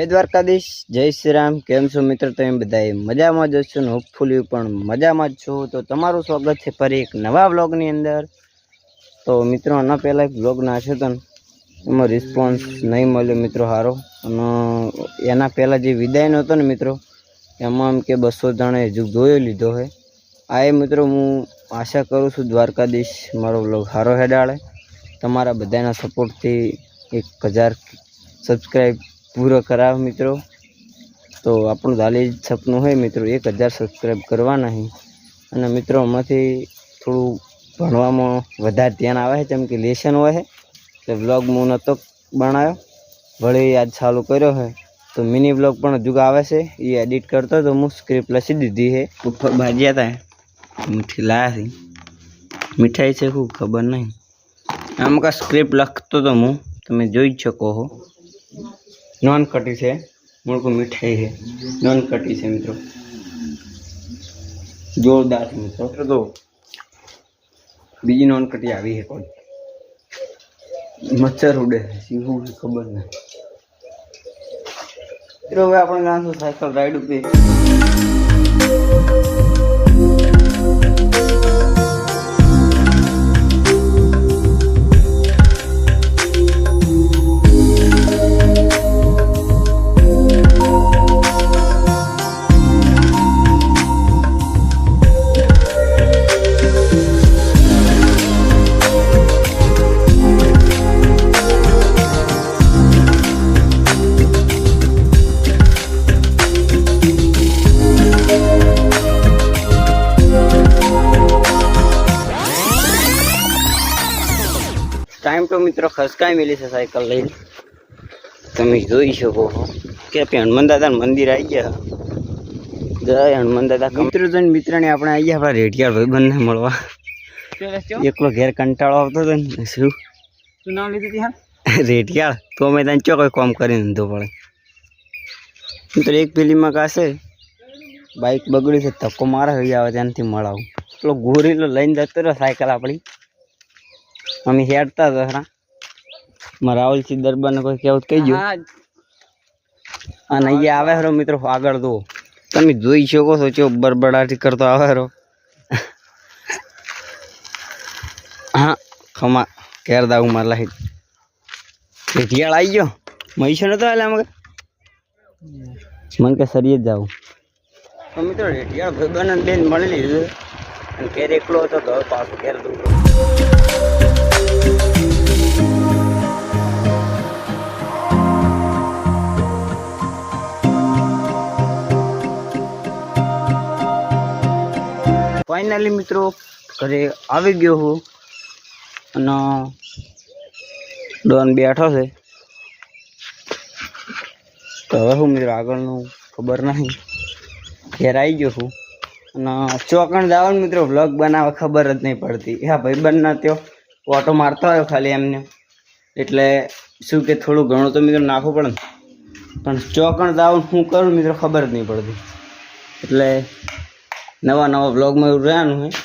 જય દ્વારકાધીશ, જય શ્રી રામ કેમ છો મિત્ર? તમે બધા મજામાં જ છો ને હોપફુલી પણ મજામાં જ છો. તો તમારું સ્વાગત છે ફરી એક નવા વ્લોગની અંદર. તો મિત્રો, આના પહેલાં એક વ્લોગ નાખ્યો હતો એમાં રિસ્પોન્સ નહીં મળ્યો મિત્રો સારો અને એના પહેલાં જે વિદાયનો હતો ને મિત્રો, એમાં એમ કે બસો જણે હજુ જોયો લીધો છે આ એ મિત્રો હું આશા કરું છું દ્વારકાધીશ મારો વ્લોગ સારો હેડાળે. તમારા બધાના સપોર્ટથી એક હજાર સબસ્ક્રાઈબ પૂરો કરાવ મિત્રો. તો આપણું દાલી સપનું હોય મિત્રો, એક હજાર સબસ્ક્રાઈબ કરવાના છે અને મિત્રો, આમાંથી થોડું ભણવામાં વધારે ધ્યાન આવે છે, જેમ કે લેશન હોય છે. એટલે વ્લોગ હું નહોતો બનાવ્યો. વળી આજ ચાલુ કર્યો છે તો મિની વ્લોગ પણ હજુ આવે છે. એ એડિટ કરતો તો હું સ્ક્રિપ્ટ લસી દીધી છે ઉપર ભાજ્યા હતા મીઠી લાયા છે મીઠાઈ છે શું ખબર નહીં. આમ કા સ્ક્રિપ્ટ લખતો તો હું. તમે જોઈ શકો છો નોન કટી છે મૂળકું મીઠાઈ છે. નોન કટી છે મિત્રો. જોરદાર છે મિત્રો. તો બીજી નોન કટી આવી છે કોઈ. મચ્છર ઉડે છે શું છે ખબર નહીં. મિત્રો હવે આપણે જાણશું સાયકલ રાઈડ ઉપર. તો મિત્રો ખસકાઈ મેલી છે સાયકલ લઈને. તમે જોઈ શકો છો કે હનુમાન દાદા મંદિર આવી ગયા જય હનુમાન દાદા. મિત્રો જન મિત્રને આપણે આવી ગયા આપણા રેડિયાળ ભાઈબંધને મળવા. એકલો ઘેર કંટાળો આવતો હતો ને. શું? શું નામ લીધું ત્યાં રેડિયાળ તો અમે તને ચો કોઈ કામ કરીને ધંધો પડે. મિત્રો એક પેલીમાં કાશે. બાઇક બગડી છે ધક્કો મારે હઈ આવે ત્યાંથી મળાવું. પેલો ગોરીલો લઈને જતો રહ્યો સાયકલ આપણી. અમે હેડતા હતા ખરા મારા દરબાર ને કોઈ કેવું કહી ગયું અને અહીંયા આવે હરો મિત્રો આગળ દો તમે જોઈ શકો છો ચો બરબડાટી કરતો આવે હરો. હા ખમા કેર દાવું મારા લાહી રેઢિયાળ આવી ગયો. મહીશો નતો હાલે અમે મન કે સરીએ જ જાવું તો મિત્રો રેઢિયાળ ભાઈબંધ બેન મળી લીધું અને ઘેર એકલો હતો તો પાછું ઘેર દઉં ફાઇનલી મિત્રો ઘરે આવી ગયો હું અને ડોન બેઠો છે. તો હવે હું મિત્રો આગળનું ખબર નહીં. ઘેર આવી ગયો છું. અને ચોકણ દાવન મિત્રો વ્લોગ બનાવવા ખબર જ નહીં પડતી. હા ભાઈ ના ત્યો ઓટો મારતો આવ્યો ખાલી એમને. એટલે શું કે થોડું ઘણું તો મિત્રો નાખવું પડે ને. પણ ચોકણ દાવ શું કરું મિત્રો ખબર જ નહીં પડતી. એટલે નવા નવા બ્લોગમાં એવું રહેવાનું છે.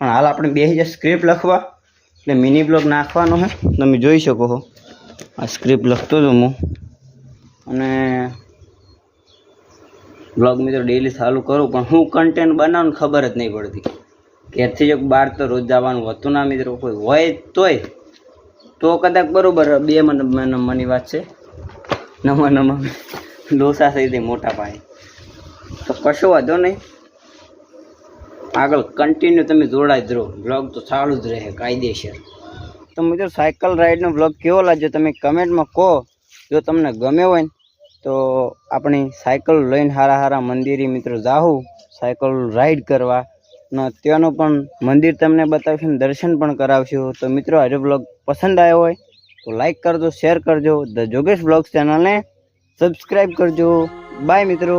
પણ હાલ આપણે બે હજાર સ્ક્રિપ્ટ લખવા. એટલે મિની બ્લોગ નાખવાનો છે. તમે જોઈ શકો છો. આ સ્ક્રિપ્ટ લખતો હતો હું. અને બ્લોગ મિત્રો ડેલી ચાલુ કરું, પણ હું કન્ટેન્ટ બનાવું ખબર જ નહીં પડતી. ઘેરથી જો બહાર તો રોજ જવાનું હતું ના મિત્રો, કોઈ હોય તોય. તો કદાચ બરોબર બે મને વાત છે. નમા નમા. ડોસા થઈ જાય મોટા પાયે. તો કશો વાંધો નહીં. આગળ કન્ટિન્યુ તમે જોડાઈ રહો. બ્લોગ તો ચાલુ જ રહે, કાયદેસર. તો મિત્રો, સાયકલ રાઈડનો બ્લોગ કેવો લાગ્યો તમે કમેન્ટમાં કહો. જો તમને ગમે હોય ને, તો આપણી સાયકલ લઈને હારા હારા મંદિરે મિત્રો જાઉં સાયકલ રાઈડ કરવા. ત્યાંનું પણ મંદિર તમને બતાવશું દર્શન પણ કરાવશું. તો મિત્રો, આજે બ્લોગ પસંદ આવ્યો હોય તો લાઈક કરજો શેર કરજો. ધ જોગેશ બ્લોગ ચેનલને સબસ્ક્રાઈબ કરજો. બાય મિત્રો.